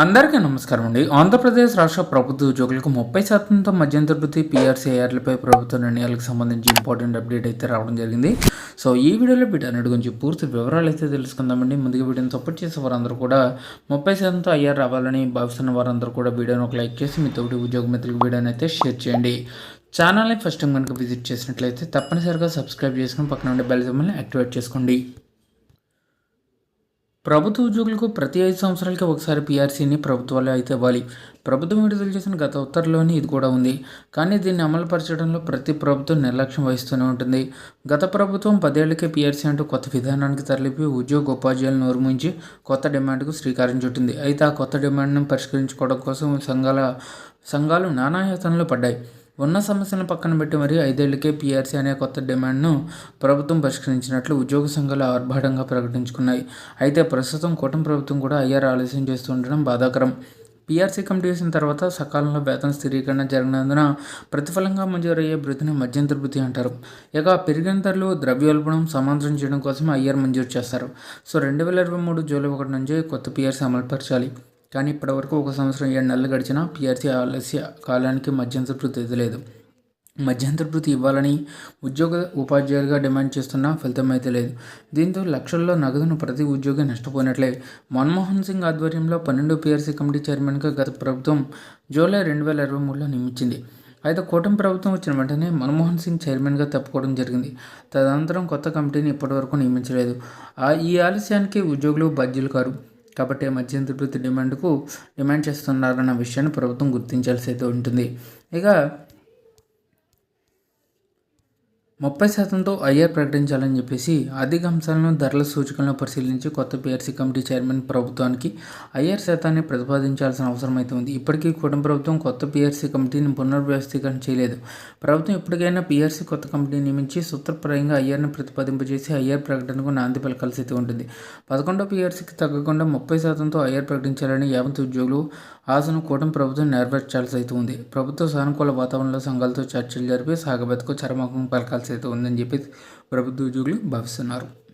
అందరికీ నమస్కారం అండి. ఆంధ్రప్రదేశ్ రాష్ట్ర ప్రభుత్వ ఉద్యోగులకు ముప్పై శాతంతో మధ్యంతర వృత్తి పిఆర్సీఐఆర్లపై ప్రభుత్వ నిర్ణయాలకు సంబంధించి ఇంపార్టెంట్ అప్డేట్ అయితే రావడం జరిగింది. సో ఈ వీడియోలో వీటన్నిటి గురించి పూర్తి వివరాలు అయితే తెలుసుకుందామండి. ముందుగా వీడియోని సపోర్ట్ చేసే వారందరూ కూడా ముప్పై శాతంతో ఐఆర్ రావాలని భావిస్తున్న వారందరూ కూడా వీడియోని ఒక లైక్ చేసి మీ తోటి ఉద్యోగ మిత్రులకు వీడియోని అయితే షేర్ చేయండి. ఛానల్ని ఫస్ట్ టైం కనుక విజిట్ చేసినట్లయితే తప్పనిసరిగా సబ్స్క్రైబ్ చేసుకుని పక్కన ఉండే బెల్ యాక్టివేట్ చేసుకోండి. ప్రభుత్వ ఉద్యోగులకు ప్రతి ఐదు సంవత్సరాలకి ఒకసారి పీఆర్సీని ప్రభుత్వాలు అయితే ఇవ్వాలి. ప్రభుత్వం విడుదల చేసిన గత ఉత్తర్వులోనే ఇది కూడా ఉంది. కానీ దీన్ని అమలుపరచడంలో ప్రతి ప్రభుత్వం నిర్లక్ష్యం వహిస్తూనే ఉంటుంది. గత ప్రభుత్వం పదేళ్ళకే పీఆర్సీ అంటూ కొత్త విధానానికి తరలిపి ఉద్యోగ ఉపాధ్యాయులను నోరుముంచి కొత్త డిమాండ్కు శ్రీకారం చుట్టింది. అయితే ఆ కొత్త డిమాండ్ను పరిష్కరించుకోవడం కోసం సంఘాల సంఘాలు నానాయతనలు పడ్డాయి. ఉన్న సమస్యలను పక్కన పెట్టి మరీ ఐదేళ్ళకే పీఆర్సీ అనే కొత్త డిమాండ్ను ప్రభుత్వం పరిష్కరించినట్లు ఉద్యోగ సంఘాలు ఆర్భాటంగా ప్రకటించుకున్నాయి. అయితే ప్రస్తుతం కూటమి ప్రభుత్వం కూడా ఐఆర్ ఆలస్యం చేస్తూ ఉండడం బాధాకరం. పీఆర్సీ కమిటీ వేసిన తర్వాత సకాలంలో వేతన స్థిరీకరణ జరిగినందున ప్రతిఫలంగా మంజూరయ్యే వృత్తిని మధ్యంతర వృత్తి అంటారు. ఇక పెరిగిన ధరలు ద్రవ్యోల్బణం సమాంతరం చేయడం కోసం ఐఆర్ మంజూరు చేస్తారు. సో రెండు వేల ఇరవై మూడు జూలై ఒకటి నుంచి కొత్త పీఆర్సీ అమలుపరచాలి. కానీ ఇప్పటివరకు ఒక సంవత్సరం ఏడు నెలలు గడిచినా పీఆర్సీ ఆలస్య కాలానికి మధ్యంతర వృత్తి లేదు. మధ్యంతర వృత్తి ఇవ్వాలని ఉద్యోగ ఉపాధ్యాయులుగా డిమాండ్ చేస్తున్నా ఫలితం అయితే లేదు. దీంతో లక్షల్లో నగదును ప్రతి ఉద్యోగి నష్టపోయినట్లే. మన్మోహన్ సింగ్ ఆధ్వర్యంలో పన్నెండు పీఆర్సీ కమిటీ చైర్మన్గా గత ప్రభుత్వం జూలై రెండు వేల ఇరవై మూడులో నియమించింది. అయితే కూటమి ప్రభుత్వం వచ్చిన వెంటనే మన్మోహన్ సింగ్ చైర్మన్గా తప్పుకోవడం జరిగింది. తదనంతరం కొత్త కమిటీని ఇప్పటివరకు నియమించలేదు. ఈ ఆలస్యానికి ఉద్యోగులు బాధ్యులు కారు. కాబట్టి మధ్యంతర వృత్తి డిమాండ్కు డిమాండ్ చేస్తున్నారన్న విషయాన్ని ప్రభుత్వం గుర్తించాల్సి అయితే ఉంటుంది. ఇక ముప్పై శాతంతో ఐఆర్ ప్రకటించాలని చెప్పేసి ఆర్థిక అంశాలను ధరల సూచికలను పరిశీలించి కొత్త పిఆర్సీ కమిటీ చైర్మన్ ప్రభుత్వానికి ఐఆర్ శాతాన్ని ప్రతిపాదించాల్సిన అవసరం అయితే ఉంది. ఇప్పటికీ కూటమి ప్రభుత్వం కొత్త పిఆర్సీ కమిటీని పునర్వ్యవస్థీకరణ చేయలేదు. ప్రభుత్వం ఇప్పటికైనా పిఆర్సీ కొత్త కమిటీ నియమించి సూత్రప్రాయంగా ఐఆర్ను ప్రతిపాదింపజేసి ఐఆర్ ప్రకటనకు నాంది పలకాల్సి అయితే ఉంటుంది. పదకొండో పిఆర్సీకి తగ్గకుండా ముప్పై శాతంతో ఐఆర్ ప్రకటించాలని యావంత్ ఉద్యోగులు ఆశను కూటమి ప్రభుత్వం నెరవేర్చాల్సి అయితే ఉంది. ప్రభుత్వ సానుకూల వాతావరణంలో సంఘాలతో చర్చలు జరిపి సాగబెతకు చరమకం పలకాల్సి అయితే ఉందని చెప్పి ప్రభుత్వ ఉద్యోగులు భావిస్తున్నారు.